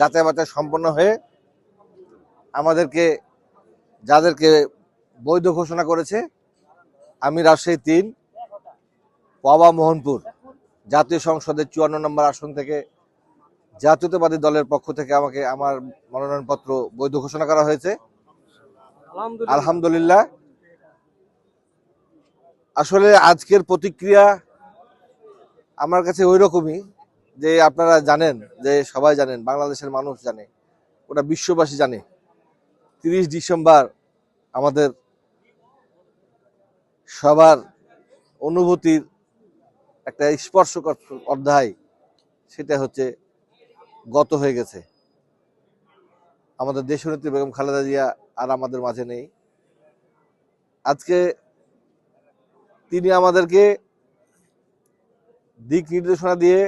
যাচাই বাছাই সম্পন্ন হয়ে আমাদেরকে যাদেরকে বৈধ ঘোষণা করেছে আমি রাজশাহী তিন পাওয়া মোহনপুর জাতীয় সংসদের চুয়ান্ন নম্বর আসন থেকে জাতীয়তাবাদী দলের পক্ষ থেকে আমাকে আমার মনোনয়নপত্র বৈধ ঘোষণা করা হয়েছে। আলহামদুলিল্লাহ। আসলে আজকের প্রতিক্রিয়া আমার কাছে ওই রকমই যে আপনারা জানেন, যে সবাই জানেন, বাংলাদেশের মানুষ জানে, ওটা বিশ্ববাসী জানে। তিরিশ ডিসেম্বর আমাদের সবার অনুভূতির একটা স্পর্শকর অধ্যায়, সেটা হচ্ছে গত হয়ে গেছে। আমাদের দেশনেত্রী বেগম খালেদা জিয়া আর আমাদের মাঝে নেই। আজকে তিনি আমাদেরকে দিক নির্দেশনা দিয়ে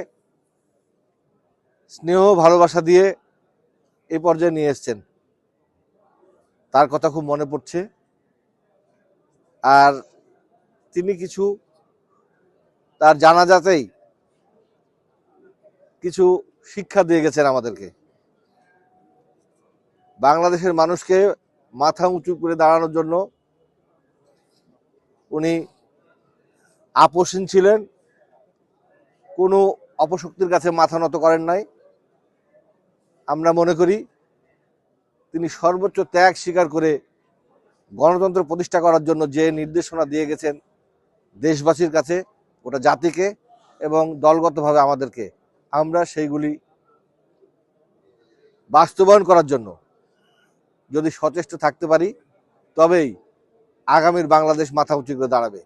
স্নেহ, ভালোবাসা দিয়ে এই পর্যায়ে নিয়ে এসছেন। তার কথা খুব মনে পড়ছে। আর তিনি কিছু, তার জানাজাতেই কিছু শিক্ষা দিয়ে গেছেন আমাদেরকে। বাংলাদেশের মানুষকে মাথা উঁচু করে দাঁড়ানোর জন্য উনি আপোষহীন ছিলেন, কোনো অপশক্তির কাছে মাথা নত করেন নাই। আমরা মনে করি তিনি সর্বোচ্চ ত্যাগ স্বীকার করে গণতন্ত্র প্রতিষ্ঠা করার জন্য যে নির্দেশনা দিয়ে গেছেন দেশবাসীর কাছে ওটা জাতিকে এবং দলগতভাবে আমাদেরকে, আমরা সেইগুলি বাস্তবায়ন করার জন্য যদি সচেষ্ট থাকতে পারি, তবেই আগামীর বাংলাদেশ মাথা উঁচু করে দাঁড়াবে।